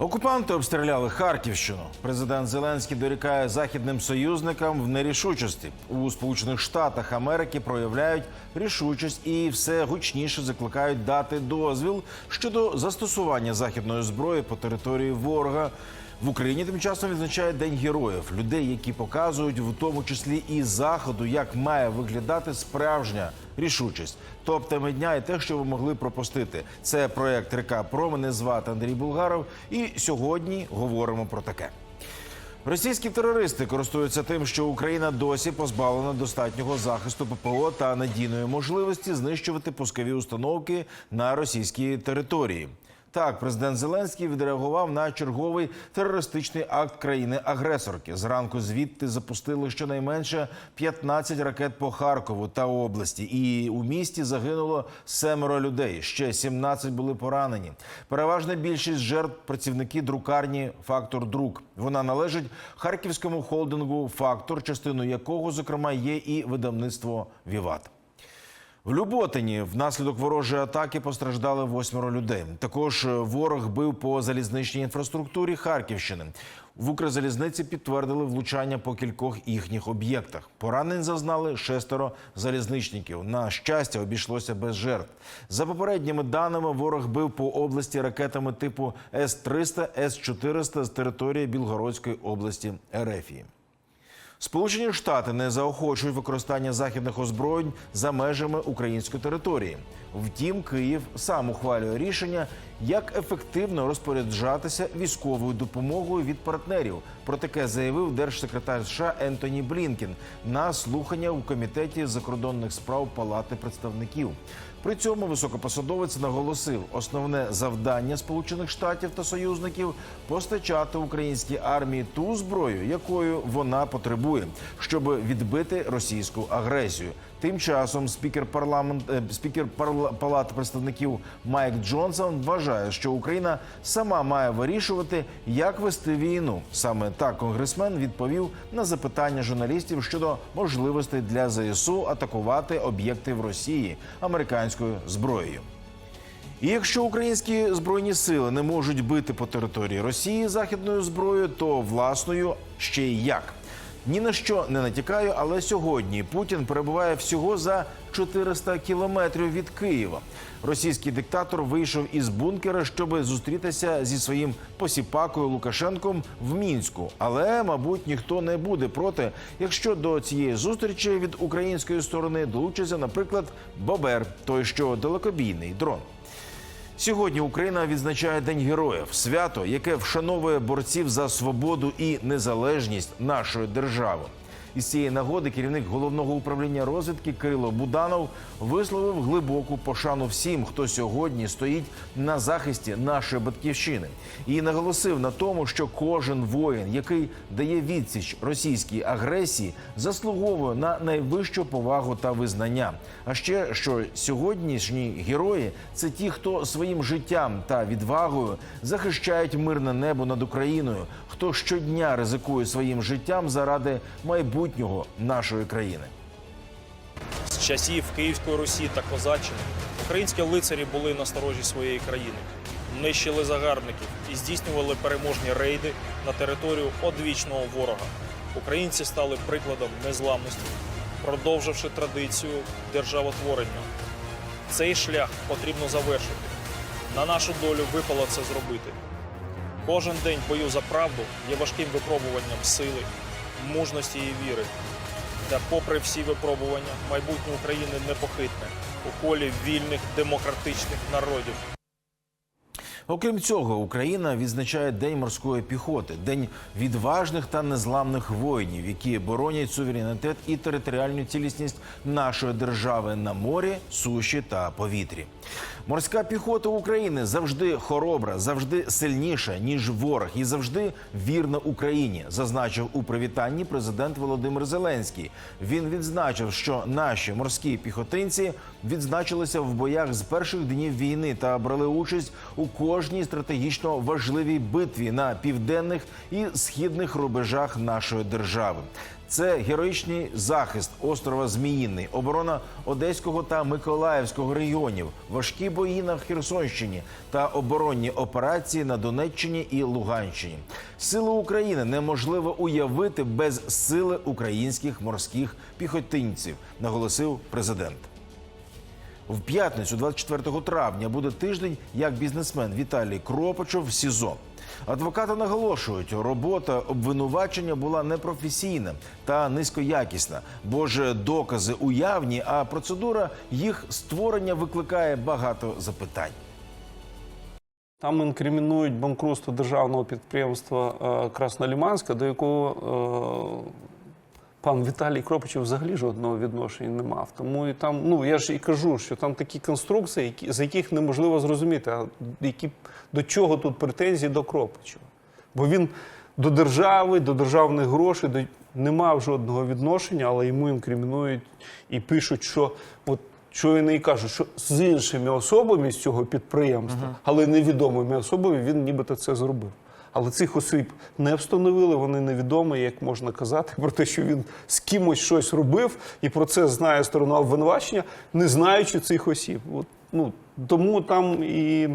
Окупанти обстріляли Харківщину. Президент Зеленський дорікає західним союзникам в нерішучості. У Сполучених Штатах Америки проявляють рішучість і все гучніше закликають дати дозвіл щодо застосування західної зброї по території ворога. В Україні тим часом відзначають День героїв, людей, які показують в тому числі і заходу, як має виглядати справжня рішучість. Топ теми дня і те, що ви могли пропустити. Це проект Река Про. Мене звати Андрій Булгаров. І сьогодні говоримо про таке. Російські терористи користуються тим, що Україна досі позбавлена достатнього захисту ППО та надійної можливості знищувати пускові установки на російській території. Так, президент Зеленський відреагував на черговий терористичний акт країни-агресорки. Зранку звідти запустили щонайменше 15 ракет по Харкову та області. І у місті загинуло семеро людей. Ще 17 були поранені. Переважна більшість жертв працівники друкарні Фактор Друк. Вона належить харківському холдингу Фактор, частиною якого, зокрема, є і видавництво Віват. В Люботині внаслідок ворожої атаки постраждали восьмеро людей. Також ворог бив по залізничній інфраструктурі Харківщини. В Укрзалізниці підтвердили влучання по кількох їхніх об'єктах. Поранень зазнали шестеро залізничників. На щастя, обійшлося без жертв. За попередніми даними, ворог бив по області ракетами типу С-300, С-400 з території Білгородської області Ерефії. Сполучені Штати не заохочують використання західних озброєнь за межами української території. Втім, Київ сам ухвалює рішення, як ефективно розпоряджатися військовою допомогою від партнерів. Про таке заявив держсекретар США Ентоні Блінкен на слухання у комітеті закордонних справ Палати представників. При цьому високопосадовець наголосив, основне завдання Сполучених Штатів та союзників постачати українській армії ту зброю, якою вона потребує, щоб відбити російську агресію. Тим часом спікер парламент е, спікер Палати представників Майк Джонсон вважає, що Україна сама має вирішувати, як вести війну. Саме так конгресмен відповів на запитання журналістів щодо можливостей для ЗСУ атакувати об'єкти в Росії американською зброєю. І якщо українські збройні сили не можуть бити по території Росії західною зброєю, то власною ще й як. Ні на що не натякаю, але сьогодні Путін перебуває всього за 400 кілометрів від Києва. Російський диктатор вийшов із бункера, щоб зустрітися зі своїм посіпакою Лукашенком в мінську. Але, мабуть, ніхто не буде проти, якщо до цієї зустрічі від української сторони долучиться, наприклад, Бобер, той що далекобійний дрон. Сьогодні Україна відзначає День героїв, свято, яке вшановує борців за свободу і незалежність нашої держави. Із цієї нагоди керівник головного управління розвідки Кирило Буданов висловив глибоку пошану всім, хто сьогодні стоїть на захисті нашої батьківщини, і наголосив на тому, що кожен воїн, який дає відсіч російській агресії, заслуговує на найвищу повагу та визнання. А ще що сьогоднішні герої це ті, хто своїм життям та відвагою захищають мирне небо над Україною, хто щодня ризикує своїм життям заради майбутнього нашої країни. З часів Київської Русі та Козаччини українські лицарі були на сторожі своєї країни, нищили загарбників і здійснювали переможні рейди на територію одвічного ворога. Українці стали прикладом незламності, продовживши традицію державотворення. Цей шлях потрібно завершити. На нашу долю випало це зробити. Кожен день бою за правду є важким випробуванням сили, мужності і віри. Та попри всі випробування, майбутнє України непохитне у колі вільних демократичних народів. Окрім цього, Україна відзначає День морської піхоти, день відважних та незламних воїнів, які боронять суверенітет і територіальну цілісність нашої держави на морі, суші та повітрі. Морська піхота України завжди хоробра, завжди сильніша ніж ворог і завжди вірна Україні, зазначив у привітанні президент Володимир Зеленський. Він відзначив, що наші морські піхотинці відзначилися в боях з перших днів війни та брали участь у кожній стратегічно важливій битві на південних і східних рубежах нашої держави. Це героїчний захист острова Зміїний, оборона Одеського та Миколаївського регіонів, важкі бої на Херсонщині та оборонні операції на Донеччині і Луганщині. Сили України неможливо уявити без сили українських морських піхотинців, наголосив президент. В п'ятницю, 24 травня, буде тиждень, як бізнесмен Віталій Кропочов в СІЗО. Адвокати наголошують, робота обвинувачення була непрофесійна та низькоякісна, бо ж докази уявні, а процедура їх створення викликає багато запитань. Там інкримінують банкрутство державного підприємства е, Красноліманська, до якого е, пан Віталій Кропичев взагалі жодного відношення не мав. Тому і там, ну я ж і кажу, що там такі конструкції, які, з яких неможливо зрозуміти, а які, до чого тут претензії до Кропичева. Бо він до держави, до державних грошей до, не мав жодного відношення, але йому інкримінують і пишуть, що от що він і каже, що з іншими особами з цього підприємства, але невідомими особами він нібито це зробив. Але цих осіб не встановили, вони невідомі, як можна казати, про те, що він з кимось щось робив, і про це знає сторона обвинувачення, не знаючи цих осіб. От, ну, тому там і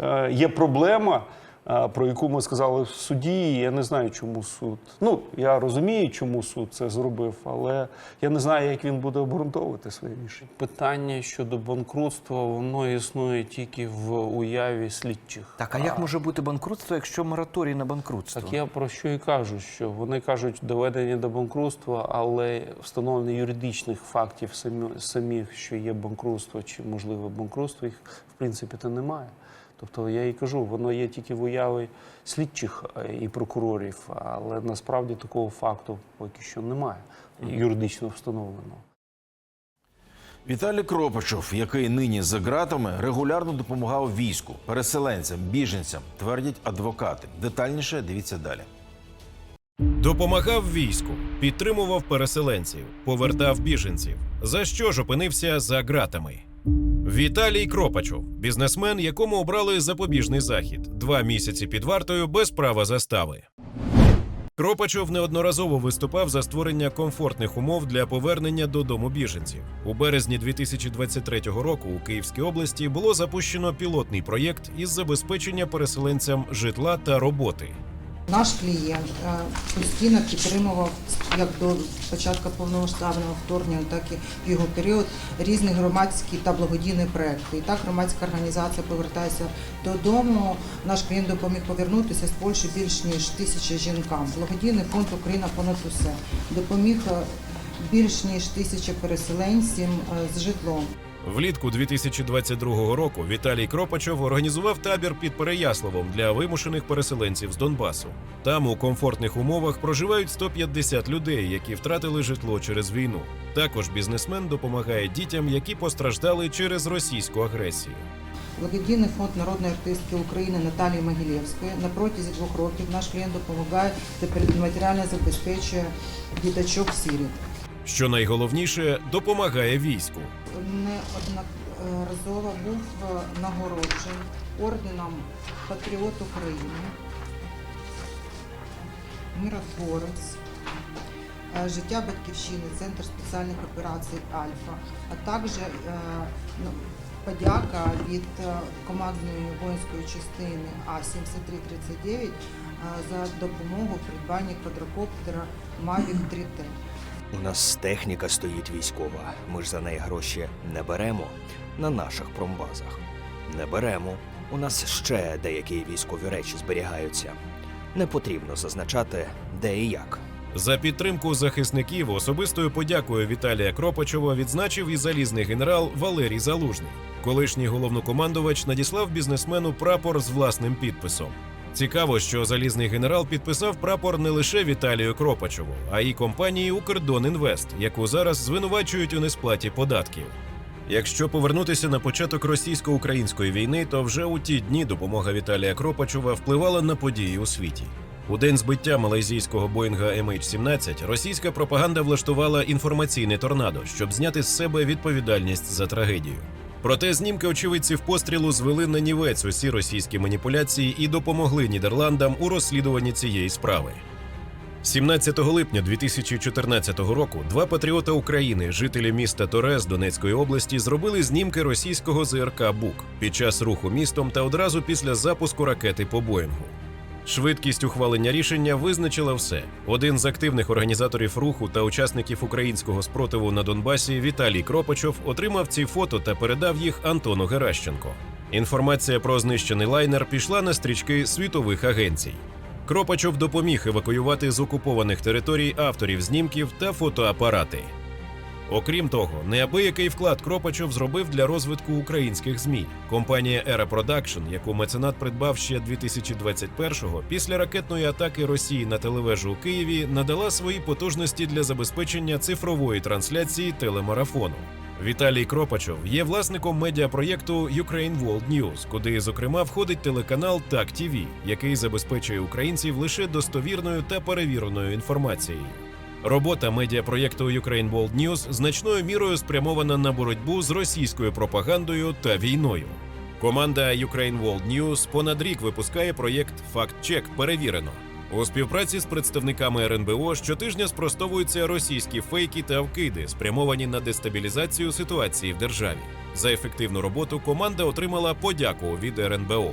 е, є проблема, про яку ми сказали в суді. і Я не знаю, чому суд. Ну, я розумію, чому суд це зробив, але я не знаю, як він буде обґрунтовувати своє рішення. Питання щодо банкрутства, воно існує тільки в уяві слідчих. Так, а як може бути банкрутство, якщо мораторій на банкрутство? Так я про що і кажу, що вони кажуть доведення до банкрутства, але встановлення юридичних фактів самі, самих, що є банкрутство чи можливе банкрутство, їх в принципі то немає. Тобто я і кажу, воно є тільки в уяві слідчих е, і прокурорів, але насправді такого факту поки що немає юридично встановленого. Віталій Кропачов, який нині за ґратами, регулярно допомагав війську, переселенцям, біженцям, твердять адвокати. Детальніше дивіться далі. Допомагав війську, підтримував переселенців, повертав біженців. За що ж опинився за ґратами? Віталій Кропачов, бізнесмен, якому обрали запобіжний захід, два місяці під вартою без права застави. Кропачов неодноразово виступав за створення комфортних умов для повернення додому біженців. У березні 2023 року у Київській області було запущено пілотний проєкт із забезпечення переселенцям житла та роботи. Наш клієнт постійно підтримував як до початку повномасштабного вторгнення, так і в його період різні громадські та благодійні проекти. І так громадська організація повертається додому. Наш клієнт допоміг повернутися з Польщі більш ніж тисячі жінкам. Благодійний фонд Україна понад усе допоміг більш ніж тисячі переселенців е, з житлом. Влітку 2022 року Віталій Кропачов організував табір під Переяславом для вимушених переселенців з Донбасу. Там у комфортних умовах проживають 150 людей, які втратили житло через війну. Також бізнесмен допомагає дітям, які постраждали через російську агресію. Благодійний фонд народної артистки України Наталії Могилєвської на протязі двох років наш клієнт допомагає та матеріально забезпечує діточок сіріт. Що найголовніше, допомагає війську. Неодноразово був нагороджений орденом Патріот України, миротворець, е, життя батьківщини, Центр спеціальних операцій Альфа, а також е, ну, подяка від е, командної воїнської частини А-7339 е, за допомогу в придбанні квадрокоптера Mavic 3T. У нас техніка стоїть військова. Ми ж за неї гроші не беремо на наших промбазах. Не беремо. У нас ще деякі військові речі зберігаються. Не потрібно зазначати, де і як. За підтримку захисників особистою подякою Віталія Кропачова відзначив і залізний генерал Валерій Залужний. Колишній головнокомандувач надіслав бізнесмену прапор з власним підписом. Цікаво, що залізний генерал підписав прапор не лише Віталію Кропачову, а й компанії Укрдонінвест, яку зараз звинувачують у несплаті податків. Якщо повернутися на початок російсько-української війни, то вже у ті дні допомога Віталія Кропачова впливала на події у світі. У день збиття малайзійського Боїнга MH17 російська пропаганда влаштувала інформаційне торнадо, щоб зняти з себе відповідальність за трагедію. Проте знімки очевидців пострілу звели на нівець усі російські маніпуляції і допомогли Нідерландам у розслідуванні цієї справи. 17 липня 2014 року два патріота України, жителі міста Торез Донецької області, зробили знімки російського ЗРК Бук під час руху містом та одразу після запуску ракети по Боїнгу. Швидкість ухвалення рішення визначила все. Один з активних організаторів руху та учасників українського спротиву на Донбасі Віталій Кропачов отримав ці фото та передав їх Антону Геращенко. Інформація про знищений лайнер пішла на стрічки світових агенцій. Кропачов допоміг евакуювати з окупованих територій авторів знімків та фотоапарати. Окрім того, неабиякий вклад Кропачов зробив для розвитку українських змі. Компанія Era Production, яку меценат придбав ще 2021-го, після ракетної атаки Росії на телевежу у Києві надала свої потужності для забезпечення цифрової трансляції телемарафону. Віталій Кропачов є власником медіапроєкту Ukraine World News, куди, зокрема, входить телеканал Так TV, який забезпечує українців лише достовірною та перевіреною інформацією. Робота медіапроєкту Ukraine World News значною мірою спрямована на боротьбу з російською пропагандою та війною. Команда Ukraine World News понад рік випускає проєкт «Факт-чек. Перевірено. У співпраці з представниками РНБО щотижня спростовуються російські фейки та вкиди, спрямовані на дестабілізацію ситуації в державі. За ефективну роботу команда отримала подяку від РНБО.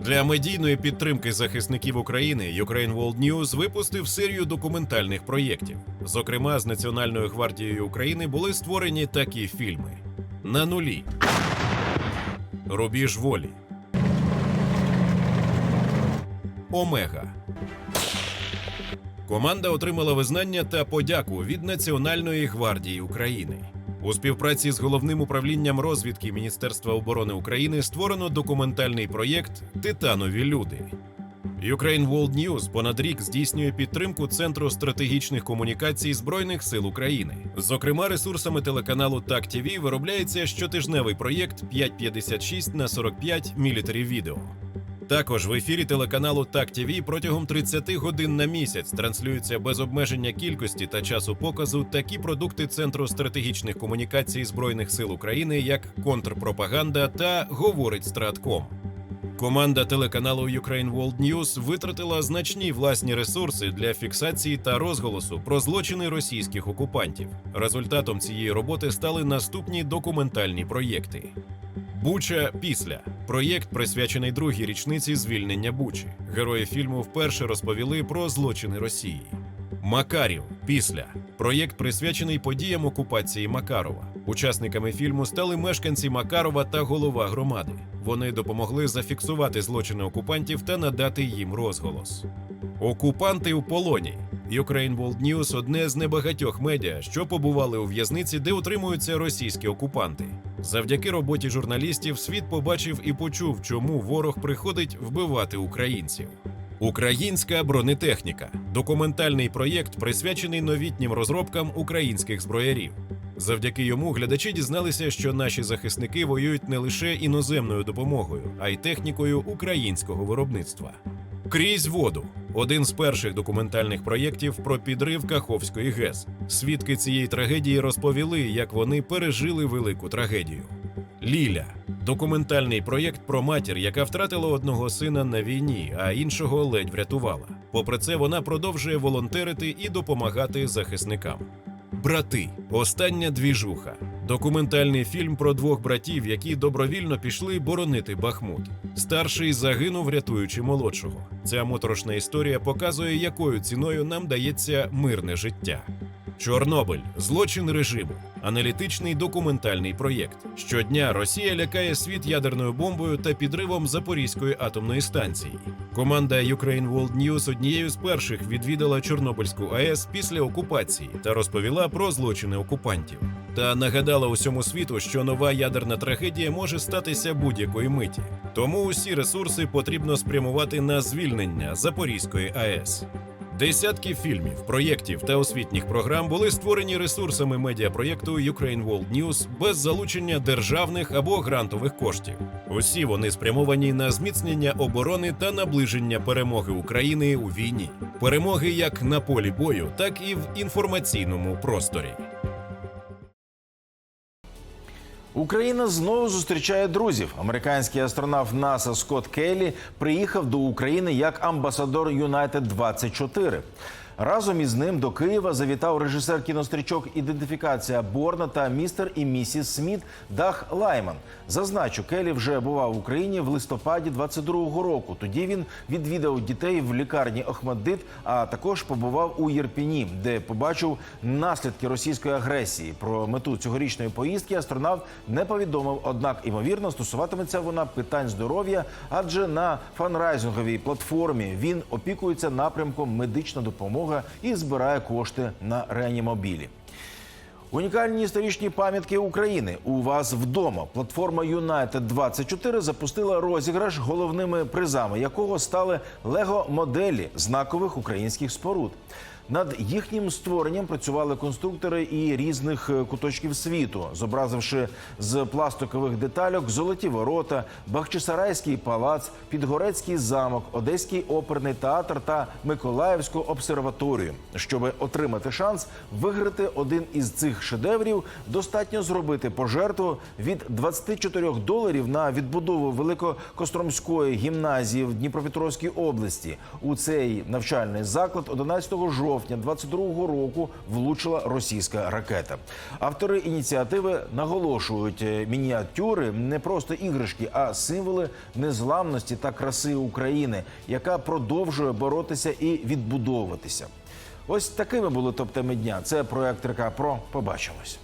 Для медійної підтримки захисників України Ukraine World News випустив серію документальних проєктів. Зокрема, з Національною гвардією України були створені такі фільми: На нулі, Рубіж волі, Омега. Команда отримала визнання та подяку від Національної гвардії України. У співпраці з головним управлінням розвідки Міністерства оборони України створено документальний проєкт Титанові люди. Ukraine World News понад рік здійснює підтримку Центру стратегічних комунікацій Збройних сил України. Зокрема, ресурсами телеканалу Так ТВ виробляється щотижневий проєкт 556 на 45 Military Video. Також в ефірі телеканалу Так ТВ протягом 30 годин на місяць транслюються без обмеження кількості та часу показу такі продукти Центру стратегічних комунікацій Збройних сил України, як контрпропаганда та Говорить Стратком. Команда телеканалу Ukraine World News витратила значні власні ресурси для фіксації та розголосу про злочини російських окупантів. Результатом цієї роботи стали наступні документальні проєкти. Буча після проєкт присвячений другій річниці звільнення Бучі. Герої фільму вперше розповіли про злочини Росії. Макарів після проєкт присвячений подіям окупації Макарова. Учасниками фільму стали мешканці Макарова та голова громади. Вони допомогли зафіксувати злочини окупантів та надати їм розголос. Окупанти у полоні. Ukraine World News – одне з небагатьох медіа, що побували у в'язниці, де утримуються російські окупанти. Завдяки роботі журналістів світ побачив і почув, чому ворог приходить вбивати українців. Українська бронетехніка документальний проєкт, присвячений новітнім розробкам українських зброярів. Завдяки йому глядачі дізналися, що наші захисники воюють не лише іноземною допомогою, а й технікою українського виробництва. Крізь воду один з перших документальних проєктів про підрив Каховської ГЕС. Свідки цієї трагедії розповіли, як вони пережили велику трагедію. Ліля документальний проєкт про матір, яка втратила одного сина на війні, а іншого ледь врятувала. Попри це, вона продовжує волонтерити і допомагати захисникам. Брати остання двіжуха. Документальний фільм про двох братів, які добровільно пішли боронити Бахмут. Старший загинув, рятуючи молодшого. Ця моторошна історія показує, якою ціною нам дається мирне життя. Чорнобиль злочин режиму. Аналітичний документальний проєкт. Щодня Росія лякає світ ядерною бомбою та підривом Запорізької атомної станції. Команда Ukraine World News однією з перших відвідала Чорнобильську АЕС після окупації та розповіла про злочини окупантів. Та нагадала усьому світу, що нова ядерна трагедія може статися будь-якої миті. Тому усі ресурси потрібно спрямувати на звільнення Запорізької АЕС. Десятки фільмів, проєктів та освітніх програм були створені ресурсами медіапроєкту Ukraine World News без залучення державних або грантових коштів. Усі вони спрямовані на зміцнення оборони та наближення перемоги України у війні, перемоги як на полі бою, так і в інформаційному просторі. Україна знову зустрічає друзів. Американський астронавт НАСА Скотт Келлі приїхав до України як амбасадор Юнайтед 24 Разом із ним до Києва завітав режисер кінострічок Ідентифікація Борна та містер і місіс Сміт Дах Лайман. Зазначу, Келі вже бував в Україні в листопаді 22-го року. Тоді він відвідав дітей в лікарні Охмаддит, а також побував у Єрпіні, де побачив наслідки російської агресії. Про мету цьогорічної поїздки астронавт не повідомив. Однак, ймовірно, стосуватиметься вона питань здоров'я, адже на фанрайзинговій платформі він опікується напрямком медична допомога і збирає кошти на реанімобілі. Унікальні історичні пам'ятки України у вас вдома. Платформа United 24 запустила розіграш, головними призами якого стали лего-моделі знакових українських споруд. Над їхнім створенням працювали конструктори і різних е, куточків світу, зобразивши з пластикових детальок золоті ворота, Бахчисарайський палац, Підгорецький замок, Одеський оперний театр та Миколаївську обсерваторію. Щоб отримати шанс виграти один із цих шедеврів, достатньо зробити пожертву від 24 доларів на відбудову Великокостромської гімназії в Дніпропетровській області. У цей навчальний заклад 11 жовтня 22 року влучила російська ракета. Автори ініціативи наголошують, е, мініатюри не просто іграшки, а символи незламності та краси України, яка продовжує боротися і відбудовуватися. Ось такими були топ-теми дня. Це проект РК Про. Побачимось.